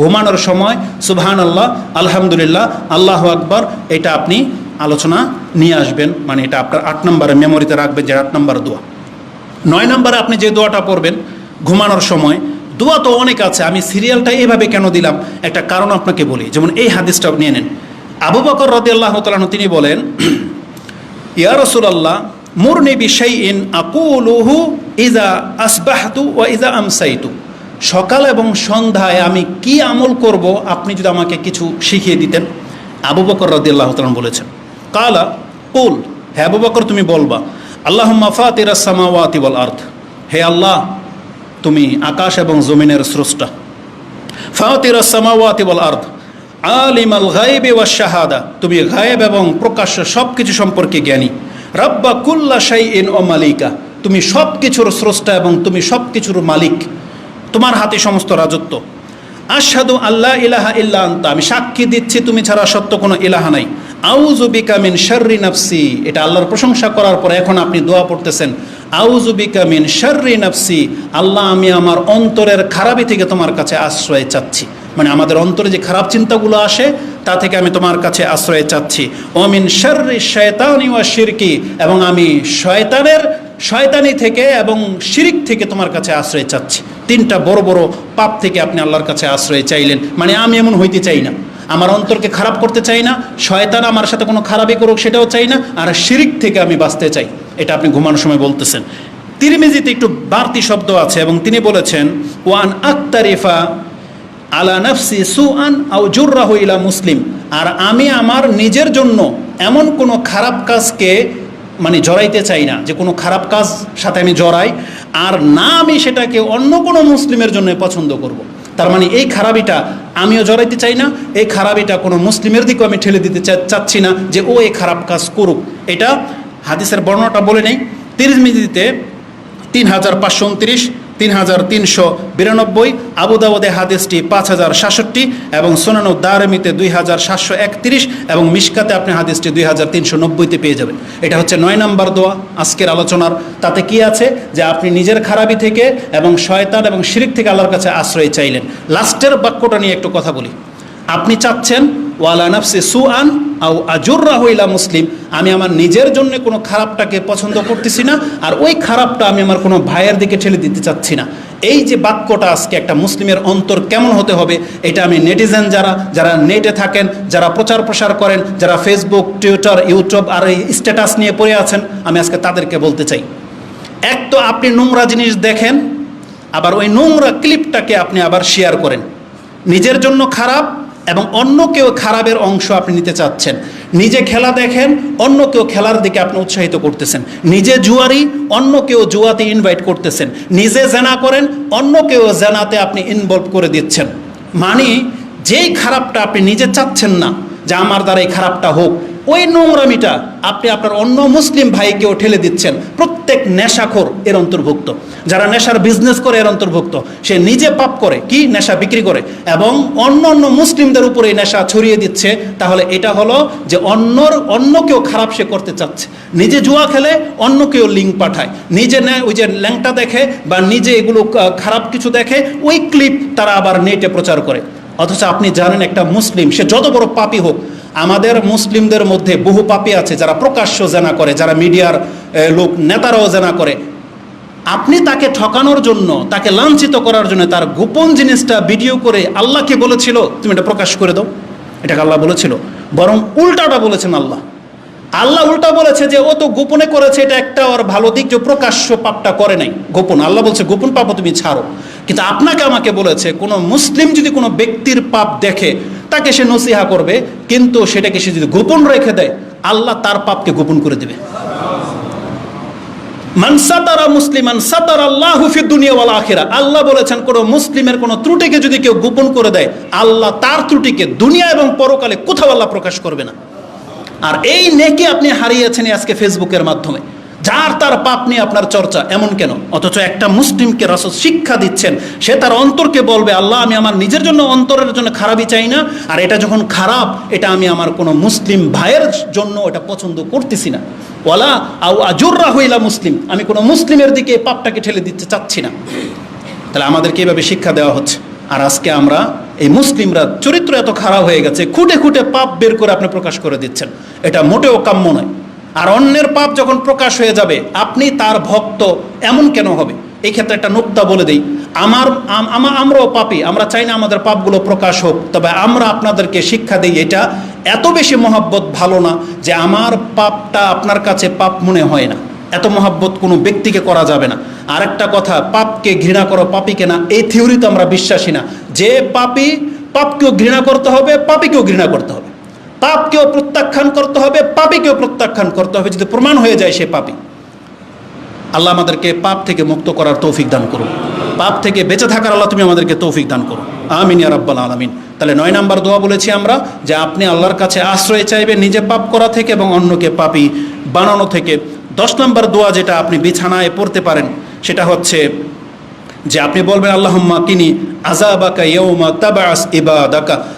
ঘুমানোর সময় সুবহান আল্লাহ আলহামদুলিল্লাহ, আল্লাহ আকবর, এটা আপনি আলোচনা নিয়ে আসবেন। মানে এটা আপনার আট নম্বরে মেমোরিতে রাখবেন, যে আট নম্বর দোয়া। নয় নম্বরে আপনি যে দোয়াটা পড়বেন, ঘুমানোর সময়, দোয়া তো অনেক আছে, আমি সিরিয়ালটা এভাবে কেন দিলাম? একটা কারণ আপনাকে বলি, যেমন এই হাদিসটা নিয়ে নেন। আবু বকর রদি আল্লাহ তিনি বলেন, ইয়া রসুলাল্লাহ, মুরনি বিষয় ইন আকুলুহু ইজা আসবাহতু ও ইজা আমসাইতু। সকাল এবং সন্ধ্যায় আমি কি আমল করব, আপনি যদি আমাকে কিছু শিখিয়ে দিতেন। আবু বকর রদি আল্লাহ তালাম বলেছেন, কালা, কুল, হে আবু বকর, তুমি বলবা আল্লাহ মাফাতির সামাওয়াতি বল আর্থ হে আল্লাহ, তুমি আকাশ এবং জমিনের স্রষ্টা ফাতির সামাওয়াতি বল আর্থ আলিম আল গায়েবে ওয়া শাহাদা তুমি গায়েব এবং প্রকাশ্য সব কিছু সম্পর্কে জ্ঞানী রাব্বা কুল্লা শাই ইন ও মালিকা তুমি সব কিছুর স্রষ্টা এবং তুমি সব কিছুর মালিক তোমার হাতে সমস্ত রাজত্ব। আশহাদু আল্লাহ ইলাহা ইল্লা আনতা, আমি সাক্ষী দিচ্ছি, তুমি ছাড়া সত্য কোনো ইলাহা নাই। আউযু বিকা মিন শাররি নাফসি, এটা আল্লাহর প্রশংসা করার পরে এখন আপনি দোয়া পড়তেছেন। আউযু বিকা মিন শাররি নাফসি, আল্লাহ, আমি আমার অন্তরের খারাপি থেকে তোমার কাছে আশ্রয় চাচ্ছি। মানে আমাদের অন্তরে যে খারাপ চিন্তাগুলো আসে, তা থেকে আমি তোমার কাছে আশ্রয় চাচ্ছি। অমিন শাররি শয়তানি ওয়া শিরকি, এবং আমি শয়তানের শয়তানি থেকে এবং শিরিক থেকে তোমার কাছে আশ্রয় চাচ্ছি। তিনটা বড় বড় পাপ থেকে আপনি আল্লাহর কাছে আশ্রয় চাইলেন। মানে আমি এমন হইতে চাই না। আমার অন্তরকে খারাপ করতে চাই না, শয়তান আমার সাথে কোনো খারাপই করুক সেটাও চাই না, আর শিরিক থেকে আমি বাঁচতে চাই। এটা আপনি ঘুমানোর সময় বলতেছেন। তিরমিজিতে একটু বাড়তি শব্দ আছে এবং তিনি বলেছেন, ওয়ান আক্তারিফা আলা নফসি সুআন আও জুররাহু ইলা মুসলিম। আর আমি আমার নিজের জন্য এমন কোনো খারাপ কাজকে মানে জড়াইতে চাই না, যে কোনো খারাপ কাজ সাথে আমি জড়াই, আর না আমি সেটাকে অন্য কোনো মুসলিমের জন্য পছন্দ করব। তার মানে এই খারাপিটা আমিও জড়াইতে চাই না, এই খারাপিটা কোনো মুসলিমের দিকেও আমি ঠেলে দিতে চাচ্ছি না যে ও এই খারাপ কাজ করুক এটা হাদিসের বর্ণনাটা বলে নেই তিরিশ মিনিটে তিন হাজার পাঁচশো উনত্রিশ তিন হাজার তিনশো বিরানব্বই আবুদাবাদে হাদিসটি পাঁচ হাজার সাতষট্টি এবং সোনানু দারমিতে দুই হাজার সাতশো একত্রিশ এবং মিশকাতে আপনি হাদিসটি দুই হাজার তিনশো নব্বইতে পেয়ে যাবেন। এটা হচ্ছে নয় নম্বর দোয়া আজকের আলোচনার। তাতে কি আছে? যে আপনি নিজের খারাপি থেকে এবং শয়তান এবং শিরিক থেকে আল্লাহর কাছে আশ্রয় চাইলেন। লাস্টের বাক্যটা নিয়ে একটু কথা বলি। আপনি চাচ্ছেন, ওয়ালা নাফসি সু আন আও আজুররা হইলা মুসলিম। আমি আমার নিজের জন্য কোনো খারাপটাকে পছন্দ করতেছি না, আর ওই খারাপটা আমি আমার কোনো ভাইয়ের দিকে ঠেলে দিতে চাচ্ছি না। এই যে বাক্যটা আজকে একটা মুসলিমের অন্তর কেমন হতে হবে, এটা আমি নেটিজেন যারা যারা নেটে থাকেন, যারা প্রচার প্রসার করেন, যারা ফেসবুক, টুইটার, ইউটিউব আর এই স্ট্যাটাস নিয়ে পড়ে আছেন, আমি আজকে তাদেরকে বলতে চাই। এক তো আপনি নোংরা জিনিস দেখেন, আবার ওই নোংরা ক্লিপটাকে আপনি আবার শেয়ার করেন। নিজের জন্য খারাপ এবং অন্য কেউ খারাপের অংশ আপনি নিতে চাচ্ছেন। নিজে খেলা দেখেন, অন্য কেউ খেলার দিকে আপনি উৎসাহিত করতেছেন। নিজে জুয়ারি, অন্য কেউ জুয়াতে ইনভাইট করতেছেন। নিজে জেনা করেন, অন্য কেউ জেনাতে আপনি ইনভলভ করে দিচ্ছেন। মানে যেই খারাপটা আপনি নিজে চাচ্ছেন না যে আমার দ্বারা এই খারাপটা হোক। ওই নোংরামিটা আপনি আপনার অন্য মুসলিম ভাইকেও ঠেলে দিচ্ছেন। প্রত্যেক নেশাখোর এর অন্তর্ভুক্ত। যারা নেশার বিজনেস করে এর অন্তর্ভুক্ত। সে নিজে পাপ করে, কি নেশা বিক্রি করে। এবং অন্য অন্য মুসলিমদের উপরে নেশা ছড়িয়ে দিচ্ছে। তাহলে এটা হলো যে অন্যর অন্য কেউ খারাপ সে করতে চাচ্ছে। নিজে জুয়া খেলে অন্য কেউ লিঙ্ক পাঠায়। নিজে ওই যে ল্যাংটা দেখে বা নিজে এগুলো খারাপ কিছু দেখে, ওই ক্লিপ তারা আবার নেটে প্রচার করে। অথচ আপনি জানেন একটা মুসলিম, সে যত বড় পাপী হোক, আমাদের মুসলিমদের মধ্যে বহু পাপী আছে যারা প্রকাশ্য জেনা করে, যারা মিডিয়ার লোক, নেতারাও জেনা করে। আপনি তাকে ঠকানোর জন্য, তাকে লাঞ্ছিত করার জন্য তার গোপন জিনিসটা ভিডিও করে আল্লাহকে বলেছিল, তুমি এটা প্রকাশ করে দাও। এটাকে আল্লাহ বলেছিল। বরং উল্টাটা বলেছেন আল্লাহ। আল্লাহ উল্টা বলেছে যে, ও তো গোপনে করেছে, এটা একটা ওর ভালো দিক যে প্রকাশ্য পাপটা করে নাই। গোপন, আল্লাহ বলছে, গোপন পাপও তুমি ছাড়ো। কিন্তু আপনাকে আমাকে বলেছে, কোনো মুসলিম যদি কোনো ব্যক্তির পাপ দেখে, তাকে সে নসিহা করবে, কিন্তু সেটাকে সে যদি গোপন রেখে দেয়, আল্লাহ তার পাপকে গোপন করে দেবে। মানসাতারা মুসলিমান সাতার আল্লাহ ফি দুনিয়া ওয়াল আখিরা। আল্লাহ বলেছেন, কোনো মুসলিমের কোনো ত্রুটিকে যদি কেউ গোপন করে দেয়, আল্লাহ তার ত্রুটিকে দুনিয়া এবং পরকালে কোথাও আল্লাহ প্রকাশ করবে না। আর এই নেকি আপনি হারিয়েছেন আজকে ফেসবুকের মাধ্যমে। যার তার পাপ নিয়ে আপনার চর্চা এমন কেন? অথচ একটা মুসলিমকে রসদ শিক্ষা দিচ্ছেন, সে তার অন্তরকে বলবে, আল্লাহ, আমি আমার নিজের জন্য অন্তরের জন্য খারাপই চাই না, আর এটা যখন খারাপ, এটা আমি আমার কোনো মুসলিম ভাইয়ের জন্য এটা পছন্দ করতেছি না। ওয়ালা আউ আজুররা হইলা মুসলিম, আমি কোনো মুসলিমের দিকে পাপটাকে ঠেলে দিতে চাচ্ছি না। তাহলে আমাদেরকে এইভাবে শিক্ষা দেওয়া হচ্ছে। আর আজকে আমরা এই মুসলিমরা চরিত্র এত খারাপ হয়ে গেছে, খুঁটে খুঁটে পাপ বের করে আপনি প্রকাশ করে দিচ্ছেন। এটা মোটেও কাম্য নয়। আর অন্যের পাপ যখন প্রকাশ হয়ে যাবে, আপনি তার ভক্ত এমন কেন হবে? এই ক্ষেত্রে একটা নোক্তা বলে দিই, আমার, আম- আমা, আমরাও পাপি, আমরা চাই না আমাদের পাপগুলো প্রকাশ হোক, তবে আমরা আপনাদেরকে শিক্ষা দিই এটা এত বেশি মহাব্বত ভালো না যে আমার পাপটা আপনার কাছে পাপ মনে হয় না। এত মহাব্বত কোনো ব্যক্তিকে করা যাবে না। আরেকটা কথা, পাপকে ঘৃণা করো পাপিকে না এই থিওরিতে আমরা বিশ্বাসী না। যে পাপি, পাপকেও ঘৃণা করতে হবে, পাপিকেও ঘৃণা করতে হবে। পাপকেও প্রত্যাখ্যান করতে হবে, পাপিকেও প্রত্যাখ্যান করতে হবে। যদি প্রমাণ হয়ে যায় সে পাপি। আল্লাহ আমাদেরকে পাপ থেকে মুক্ত করার তৌফিক দান করুন। পাপ থেকে বেঁচে থাকার আল্লাহ তুমি আমাদেরকে তৌফিক দান করো। আমিন ইয়া রাব্বাল আলামিন। তাহলে নয় নাম্বার দোয়া বলেছি আমরা যে আপনি আল্লাহর কাছে আশ্রয় চাইবেন নিজে পাপ করা থেকে এবং অন্যকে পাপি বানানো থেকে। দশ নম্বর দোয়া যেটা আপনি বিছানায় পড়তে পারেন, সেটা হচ্ছে যে আপনি বলবেন, আল্লাহম্মা কিনি আজাবাকা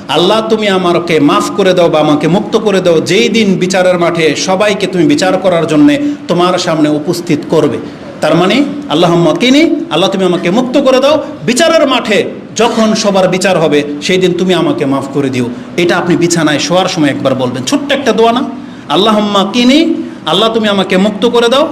আল্লাহ, তুমি আমাকে মাফ করে দাও বা আমাকে মুক্ত করে দাও। যেই দিন বিচারের মাঠে সবাইকে তুমি বিচার করার জন্যে তোমার সামনে উপস্থিত করবে। তার মানে আল্লাহম্মা কিনি আল্লাহ, তুমি আমাকে মুক্ত করে দাও। বিচারের মাঠে যখন সবার বিচার হবে, সেই দিন তুমি আমাকে মাফ করে দিও। এটা আপনি বিছানায় শোয়ার সময় একবার বলবেন। ছোট্ট একটা দোয়া না? আল্লাহম্মা কিনি আল্লাহ, তুমি আমাকে মুক্ত করে দাও।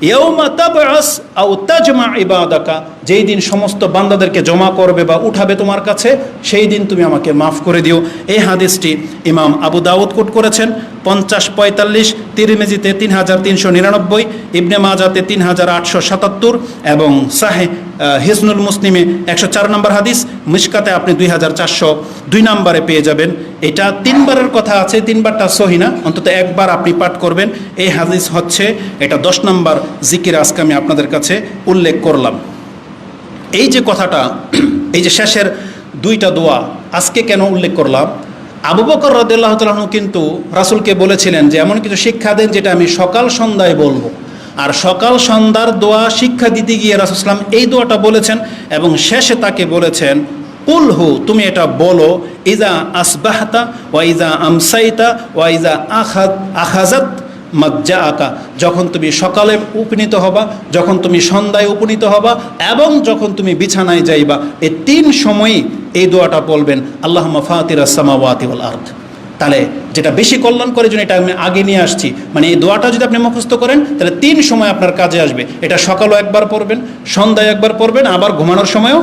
ইয়ৌমা তাবাস আও তাজমা ইবাদাকা। যেই দিন সমস্ত বান্দাদেরকে জমা করবে বা উঠাবে তোমার কাছে সেই দিন তুমি আমাকে মাফ করে দিও। এই হাদিসটি ইমাম আবু দাউদ কোট করেছেন পঞ্চাশ পঁয়তাল্লিশ তিরিমেজিতে তিন হাজার তিনশো নিরানব্বই ইবনে মাজাতে তিন হাজার আটশো সাতাত্তর এবং সাহে আহ, হিসনুল মুসলিমে একশো চার নম্বর হাদিস মিশকাতে আপনি দুই হাজার চারশো দুই নম্বরে পেয়ে যাবেন। এটা তিনবারের কথা আছে তিনবারটা সহিনা অন্তত একবার আপনি পাঠ করবেন। এই হাদিস হচ্ছে এটা দশ নম্বর জিকির আজকে আমি আপনাদের কাছে উল্লেখ করলাম। এই যে কথাটা, এই যে শেষের দুইটা দোয়া, আজকে কেন উল্লেখ করলাম? আবু বকর রদুল্লাহ তালু কিন্তু রাসুলকে বলেছিলেন যে, এমন কিছু শিক্ষা দেন যেটা আমি সকাল সন্ধ্যায় বলব। আর সকাল সন্ধ্যার দোয়া শিক্ষা দিতে গিয়ে রাসুসলাম এই দোয়াটা বলেছেন এবং শেষে তাকে বলেছেন উলহু তুমি এটা বলো, ইজা আসবাহতা ওয়া ইজা আমসাইতা ওয়া ইজা আখাদ, আখাজাত মজ্জা আঁকা যখন তুমি সকালে উপনীত হবা, যখন তুমি সন্ধ্যায় উপনীত হবা এবং যখন তুমি বিছানায় যাইবা এই তিন সময়ই এই দোয়াটা বলবেন আল্লাহ ফাতির সামাওয়াতি ওয়াল আর্থ তাহলে যেটা বেশি কল্যাণ করে জন্য এটা আমি আগে নিয়ে আসছি। মানে এই দোয়াটা যদি আপনি মুখস্থ করেন, তাহলে তিন সময় আপনার কাজে আসবে। এটা সকালও একবার পড়বেন, সন্ধ্যায় একবার পড়বেন, আবার ঘুমানোর সময়ও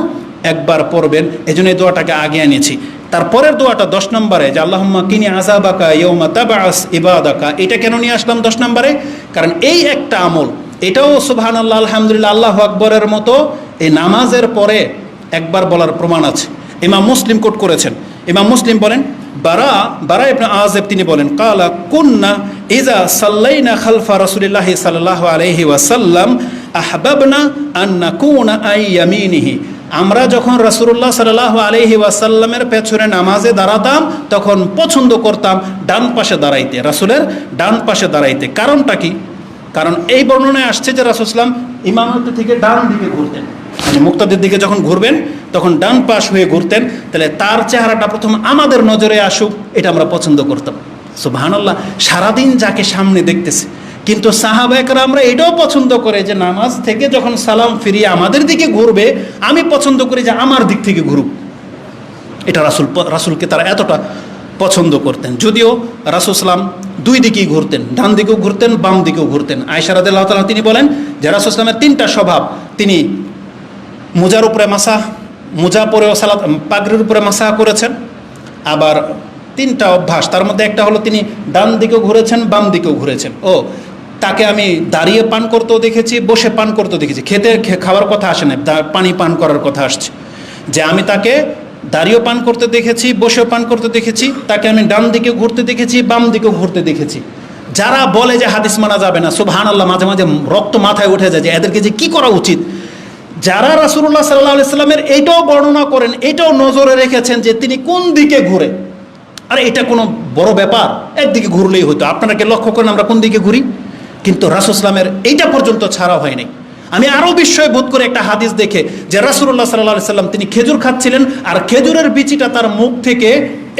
একবার পড়বেন। এই জন্য এই দোয়াটাকে আগে এনেছি তারপরের দোয়াটা দশ নম্বরে, যে আল্লাহম্মা কিনি আজাবাকা ইয়ৌমা তাবাস ইবাদাকা। এটা কেন নিয়ে আসলাম দশ নম্বরে? কারণ এই একটা আমল, এটাও সুবহান আল্লাহ আলহামদুলিল্লাহ, আল্লাহ আকবরের মতো এই নামাজের পরে একবার বলার প্রমাণ আছে। ইমাম মুসলিম কোট করেছেন। ইমাম মুসলিম বলেন, বারা বারা ইবনে আজেব তিনি বলেন, কালা কুন্না ইজা সাল্লাইনা খালফা রাসূলিল্লাহি সাল্লাল্লাহু আলাইহি ওয়াসাল্লাম আহবাবনা আন নাকুনা আই ইয়ামিনিহি। আমরা যখন রাসূলুল্লাহ সাল্লাল্লাহু আলহি ওয়াসাল্লামের পেছনে নামাজে দাঁড়াতাম, তখন পছন্দ করতাম ডান পাশে দাঁড়াইতে, রাসূলের ডান পাশে দাঁড়াইতে। কারণটা কি? কারণ এই বর্ণনায় আসছে যে রাসূলসাল্লাম ইমামতি থেকে ডান দিকে ঘুরতেন। মানে মুক্তাদের দিকে যখন ঘুরবেন, তখন ডান পাশ হয়ে ঘুরতেন, তাহলে তার চেহারাটা প্রথম আমাদের নজরে আসুক, এটা আমরা পছন্দ করতাম। সুবহানাল্লাহ, সারাদিন যাকে সামনে দেখতেছে কিন্তু সাহাবায়করা আমরা এটাও পছন্দ করে যে নামাজ থেকে যখন সালাম ফিরিয়ে আমাদের দিকে ঘুরবে, আমি পছন্দ করি যে আমার দিক থেকে ঘুরুক। এটা রাসুল রাসুলকে তারা এতটা পছন্দ করতেন। যদিও রাসুল সালাম দুই দিকেই ঘুরতেন, ডান দিকেও ঘুরতেন, বাম দিকেও ঘুরতেন। আয়সারাদ তালা তিনি বলেন যে রাসুল সালামের তিনটা স্বভাব, তিনি মোজার উপরে মাসা, মোজা পরেও সালাদ পাগড়ির উপরে মাসা করেছেন, আবার তিনটা অভ্যাস, তার মধ্যে একটা হলো তিনি ডান দিকেও ঘুরেছেন, বাম দিকেও ঘুরেছেন। ও তাকে আমি দাঁড়িয়ে পান করতেও দেখেছি, বসে পান করতেও দেখেছি। খেতে খাওয়ার কথা আসে না পানি পান করার কথা আসছে। যে আমি তাকে দাঁড়িয়েও পান করতে দেখেছি, বসেও পান করতে দেখেছি, তাকে আমি ডান দিকে ঘুরতে দেখেছি, বাম দিকেও ঘুরতে দেখেছি। যারা বলে যে হাদিস মানা যাবে না সুবহান আল্লাহ মাঝে মাঝে রক্ত মাথায় উঠে যায় যে এদেরকে যে কী করা উচিত? যারা রাসুল্লাহ সাল্লাহ সাল্লামের এইটাও বর্ণনা করেন, এটাও নজরে রেখেছেন যে তিনি কোন দিকে ঘুরে? আরে এটা কোনো বড় ব্যাপার, একদিকে ঘুরলেই হতো আপনারা লক্ষ্য করেন আমরা কোন দিকে ঘুরি? কিন্তু রাসুসলামের এইটা পর্যন্ত ছাড়া হয়নি আমি আরও বিস্ময় বোধ করে একটা হাদিস দেখে যে রাসুল্লাহ সাল্লাহ সাল্লাম তিনি খেজুর খাচ্ছিলেন আর খেজুরের বিচিটা তার মুখ থেকে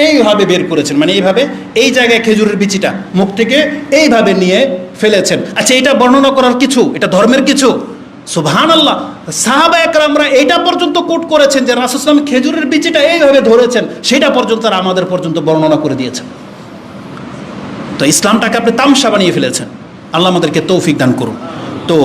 এইভাবে বের করেছেন। মানে এইভাবে এই জায়গায় খেজুরের বিচিটা মুখ থেকে এইভাবে নিয়ে ফেলেছেন। আচ্ছা এটা বর্ণনা করার কিছু? এটা ধর্মের কিছু? সুবহান আল্লাহ সাহাবা একরামরা এইটা পর্যন্ত কোট করেছেন যে রাসুসলাম খেজুরের বিচিটা এইভাবে ধরেছেন, সেটা পর্যন্ত আমাদের পর্যন্ত বর্ণনা করে দিয়েছেন। তো ইসলামটাকে আপনি তামসা বানিয়ে ফেলেছেন। আল্লাহ আমাদেরকে তৌফিক দান করুন। তো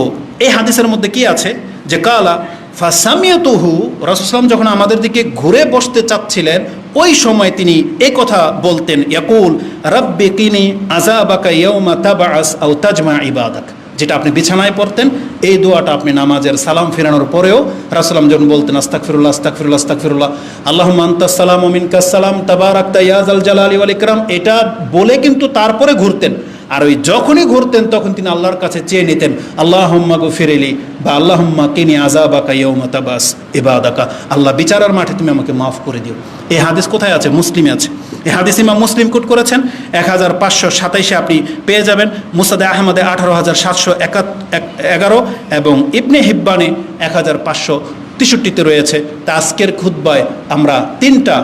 এই হাদিসের মধ্যে কি আছে? যে কালা, ফাসামিয়তহু রাসুসলাম যখন আমাদের দিকে ঘুরে বসতে চাচ্ছিলেন, ওই সময় তিনি এ কথা বলতেন, ইয়াকুল, রব্বি কিনি আজাবাকা ইয়ৌমা তাবাস আও তাজমা ইবাদাক যেটা আপনি বিছানায় পড়তেন, এই দোয়াটা আপনি নামাজের সালাম ফেরানোর পরেও রাসুলাম যখন বলতেন আস্তাক ফিরুল্লাহ আস্তাক ফিরুল্লাহ আস্তাক ফিরুল্লাহ আল্লাহ মান্তাসালাম কাসালাম তাবারাক্তা ইয়াজ আল জালালি ওয়াল ইকরাম এটা বলে কিন্তু তারপরে ঘুরতেন। আর ওই যখনই ঘুরতেন, তখন তিনি আল্লাহর কাছে চেয়ে নিতেন আল্লাহ হুম্মা গো ফিরেলি বা আল্লাহ হুম্মা কিনি আজাবাকা ইয়ৌমা তাবাস ইবাদাকা। আল্লাহ বিচারার মাঠে তুমি আমাকে মাফ করে দিও। এই হাদিস কোথায় আছে? মুসলিমে আছে। এই হাদিস ইমাম মুসলিম কোট করেছেন। এক হাজার পাঁচশো সাতাইশে আপনি পেয়ে যাবেন। মুসাদে আহমদে আঠারো হাজার সাতশো এগারো এবং ইবনে হিব্বানে এক হাজার পাঁচশো তেষট্টিতে রয়েছে। তা আজকের খুদ্বায় আমরা তিনটা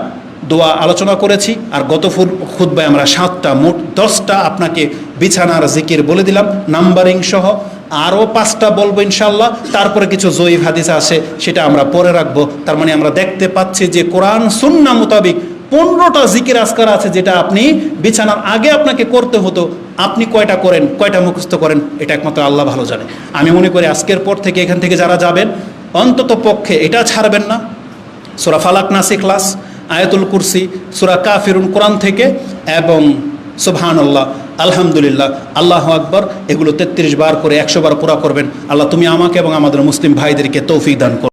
দোয়া আলোচনা করেছি, আর গত ফুল খুদ্বায় আমরা সাতটা, মোট দশটা আপনাকে বিছানার জিকির বলে দিলাম, নাম্বারিং সহ আরও পাঁচটা বলব ইনশাল্লাহ তারপরে কিছু জয়ীফ হাদিস আছে, সেটা আমরা পরে রাখব। তার মানে আমরা দেখতে পাচ্ছি যে কোরআন সুন্না মোতাবিক পনেরোটা জিকির আজকার আছে, যেটা আপনি বিছানার আগে আপনাকে করতে হতো। আপনি কয়টা করেন, কয়টা মুখস্থ করেন, এটা একমাত্র আল্লাহ ভালো জানে। আমি মনে করি আজকের পর থেকে এখান থেকে যারা যাবেন অন্তত পক্ষে এটা ছাড়বেন না। সোরা ফালাক নাসি ক্লাস আয়াতুল কুরসি, সুরা কাফিরুন কোরআন থেকে এবং সুবহান আল্লাহ আলহামদুলিল্লাহ, আল্লাহ আকবর, এগুলো তেত্রিশ বার করে, একশো বার পুরা করবেন। আল্লাহ, তুমি আমাকে এবং আমাদের মুসলিম ভাইদেরকে তৌফিক দান করো।